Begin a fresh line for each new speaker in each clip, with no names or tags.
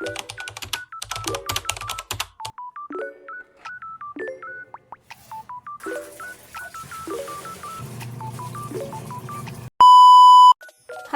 you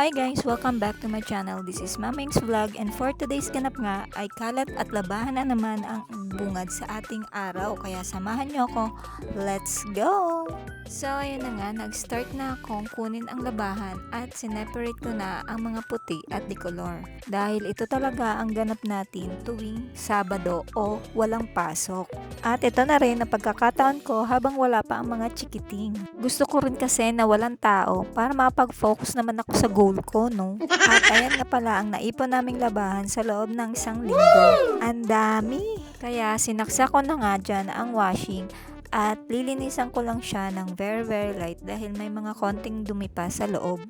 Hi guys! Welcome back to my channel. This is Maming's Vlog and for today's ganap nga ay kalat at labahan na naman ang bungad sa ating araw. Kaya samahan nyo ako. Let's go! So ayun na nga, nag-start na akong kunin ang labahan at sineparate ko na ang mga puti at decolor. Dahil ito talaga ang ganap natin tuwing Sabado o walang pasok. At ito na rin ang pagkakataon ko habang wala pa ang mga chikiting. Gusto ko rin kasi na walang tao para makapag-focus naman ako sa goal ko, no? At ayan nga pala ang naipon naming labahan sa loob ng isang linggo. Ang dami! Kaya sinaksa ko na nga dyan ang washing at lilinisan ko lang siya ng very very light dahil may mga konting dumi pa sa loob.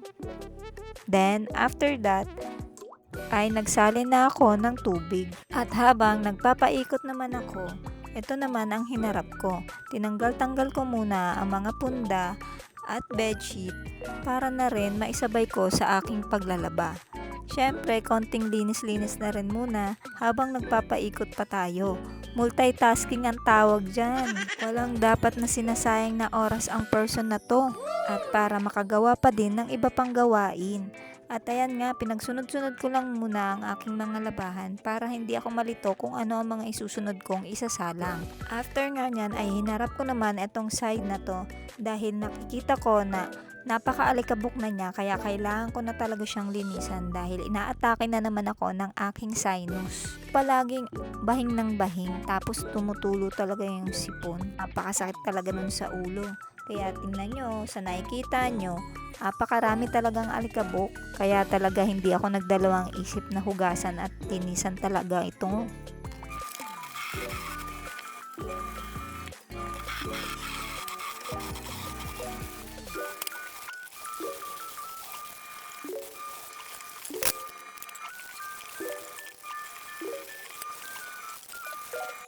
Then, after that, ay nagsalin na ako ng tubig. At habang nagpapaikot naman ako, ito naman ang hinarap ko. Tinanggal-tanggal ko muna ang mga punda at bedsheet para na rin maisabay ko sa aking paglalaba. Siyempre, konting linis-linis na rin muna habang nagpapaikot pa tayo. Multitasking ang tawag dyan. Walang dapat na sinasayang na oras ang person na to. At para makagawa pa din ng iba pang gawain. At ayan nga, pinagsunod-sunod ko lang muna ang aking mga labahan para hindi ako malito kung ano ang mga isusunod kong isasalang. After nga nyan ay hinarap ko naman itong side na to dahil nakikita ko na napaka-alikabok na niya kaya kailangan ko na talaga siyang linisan dahil inaatake na naman ako ng aking sinus. Palaging bahing ng bahing tapos tumutulo talaga yung sipon. Napakasakit talaga nun sa ulo. Kaya tingnan nyo, sa nakikita nyo, napakarami talagang alikabok. Kaya talaga hindi ako nagdalawang isip na hugasan at tinisan talaga ito.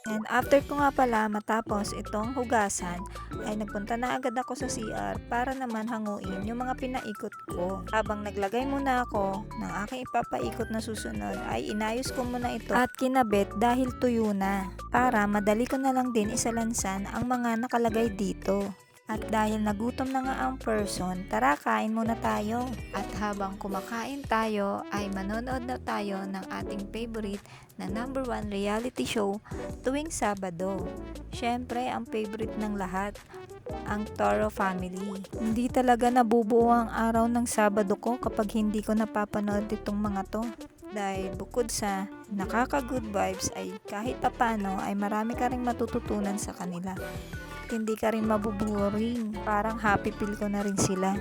And after ko nga pala matapos itong hugasan, ay nagpunta na agad ako sa CR para naman hanguin yung mga pinaikot ko. Habang naglagay muna ako ng aking ipapaikot na susunod, ay inayos ko muna ito at kinabit dahil tuyo na. Para madali ko na lang din isalansan ang mga nakalagay dito. At dahil nagutom na nga ang person, tara kain muna tayo. At habang kumakain tayo, ay manonood na tayo ng ating favorite na number one reality show tuwing Sabado. Siyempre, ang favorite ng lahat, ang Toro Family. Hindi talaga nabubuo ang araw ng Sabado ko kapag hindi ko napapanood itong mga to. Dahil bukod sa nakaka-good vibes ay kahit papano ay marami ka rin matututunan sa kanila. Hindi ka rin mabuboring. Parang happy feel ko na rin sila.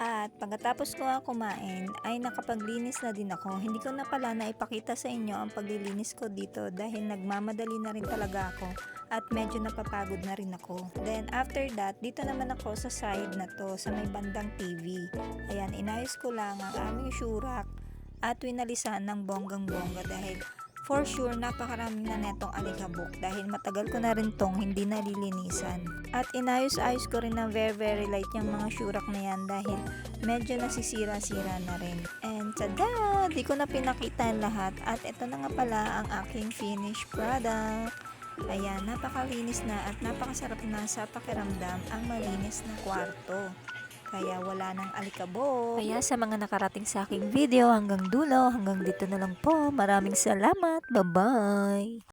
At pagkatapos ko nga kumain, ay nakapaglinis na din ako. Hindi ko na pala naipakita sa inyo ang paglilinis ko dito dahil nagmamadali na rin talaga ako at medyo napapagod na rin ako. Then after that, dito naman ako sa side na to, sa may bandang TV. Ayan, inayos ko lang ang aming syurak at winalisan ng bonggang-bongga dahil for sure napakaraming na netong alikabok dahil matagal ko na rin tong hindi nalilinisan. At inayos-ayos ko rin ng very very light yung mga syurak na yan dahil medyo nasisira-sira na rin. And tada! Di ko na pinakita lahat at ito na nga pala ang aking finished product. Ayan, napakalinis na at napakasarap na sa pakiramdam ang malinis na kwarto. Kaya wala nang alikabok. Kaya sa mga nakarating sa aking video hanggang dulo, hanggang dito na lang po. Maraming salamat. Bye-bye!